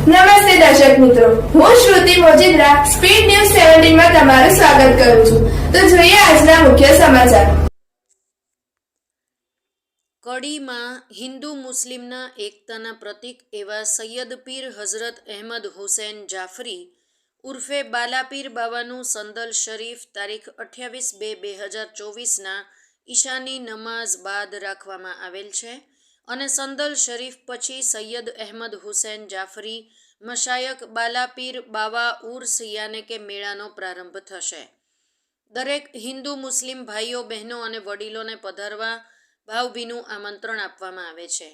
નમસ્તે દર્શક મિત્રો. હું શ્રુતિ મોજીદ્રા, સ્પીડ ન્યૂઝ સેવન્ટીનમાં તમારું સ્વાગત કરું છું. તો જોઈએ આજના મુખ્ય સમાચાર. કડીમાં હિન્દુ મુસ્લિમના એકતાના પ્રતીક એવા સૈયદ પીર હઝરત અહેમદ હુસૈન જાફરી ઉર્ફે બાલાપીર બાવાનું સંદલ શરીફ તારીખ અઠ્યાવીસ બે બે હજાર ચોવીસના ઈશાની નમાઝ બાદ રાખવામાં આવેલ છે. અને સંદલ શરીફ પછી સૈયદ અહેમદ હુસૈન જાફરી, મશાયક બાલાપીર બાવા ઉર્સ યાને કે મેળાનો પ્રારંભ થશે. દરેક હિન્દુ મુસ્લિમ ભાઈઓ, બહેનો અને વડીલોને પધારવા ભાવભીનું આમંત્રણ આપવામાં આવે છે.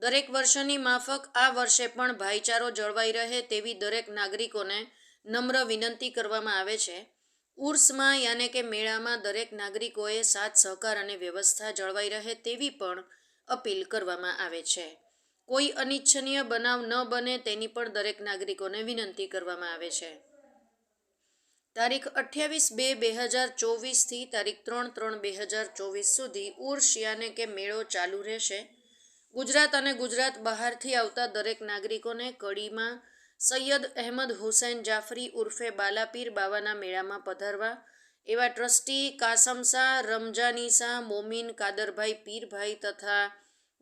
દરેક વર્ષની માફક આ વર્ષે પણ ભાઈચારો જળવાઈ રહે તેવી દરેક નાગરિકોને નમ્ર વિનંતી કરવામાં આવે છે. ઉર્સમાં યાને કે મેળામાં દરેક નાગરિકોએ સાથ સહકાર અને વ્યવસ્થા જળવાઈ રહે તેવી પણ અપીલ કરવામાં આવે છે. કોઈ અનિચ્છનીય બનાવ ન બને તેની પણ દરેક નાગરિકોને વિનંતી કરવામાં આવે છે. તારીખ અઠ્યાવીસ બે બે હજાર ચોવીસથી તારીખ ત્રણ ત્રણ બે હજાર ચોવીસ સુધી ઉર્શિયાને યાને કે મેળો ચાલુ રહેશે. ગુજરાત અને ગુજરાત બહારથી આવતા દરેક નાગરિકોને કડીમાં સૈયદ અહેમદ હુસૈન જાફરી ઉર્ફે બાલાપીર બાવાના મેળામાં પધારવા એવા ટ્રસ્ટી કાસમ શાહ રમજાની શાહ મોમીન, કાદરભાઈ, પીરભાઈ તથા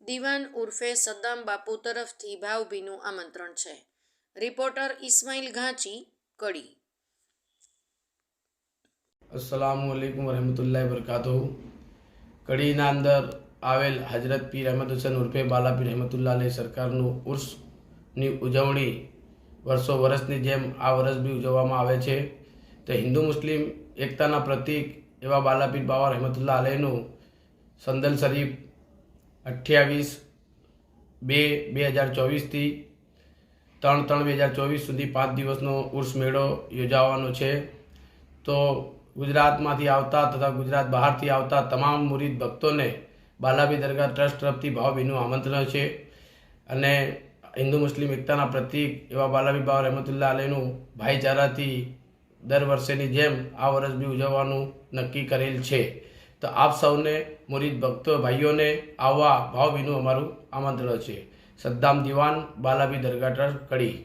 દિવાન ઉર્ફે સદ્દામ બાપુ તરફથી ભાવભીનું આમંત્રણ છે. રિપોર્ટર ઇસ્માઇલ ઘાંચી, કડી. અસલામુઅલૈકુમ વરહમતુલ્લાહ વરકાતુહુ કડીના અંદર આવેલ હજરત પીર અહેમદ હુસેન ઉર્ફે બાલા પીર અલહી સરકારનું ઉર્સની ઉજવણી વર્ષો વર્ષની જેમ આ વર્ષ બી ઉજવવામાં આવે છે. તો હિન્દુ મુસ્લિમ એકતાના પ્રતીક એવા બાલાપીર બાવા રહેમતુલ્લાહ અલહીનું સંદલ શરીફ અઠ્યાવીસ બે બે હજાર ચોવીસથી ત્રણ ત્રણ બે હજાર ચોવીસ સુધી પાંચ દિવસનો ઉર્સ મેળો યોજાવાનો છે. તો ગુજરાતમાંથી આવતા તથા ગુજરાત બહારથી આવતા તમામ મુરીદ ભક્તોને બાલાબી દરગાહ ટ્રસ્ટ તરફથી ભાવભીનું આમંત્રણ છે. અને હિન્દુ મુસ્લિમ એકતાના પ્રતીક એવા બાલાબી બાબા રહેમતુલ્લાહ અલીનું ભાઈચારાથી દર વર્ષેની જેમ આ વર્ષ બી ઉજવવાનું નક્કી કરેલ છે. તો આપ સૌને, મુરીદ ભક્તો ભાઈઓને આવવા ભાવભીનું અમારું આમંત્રણ છે. સદ્દામ દિવાન બાલાબી દરગાહ કડી.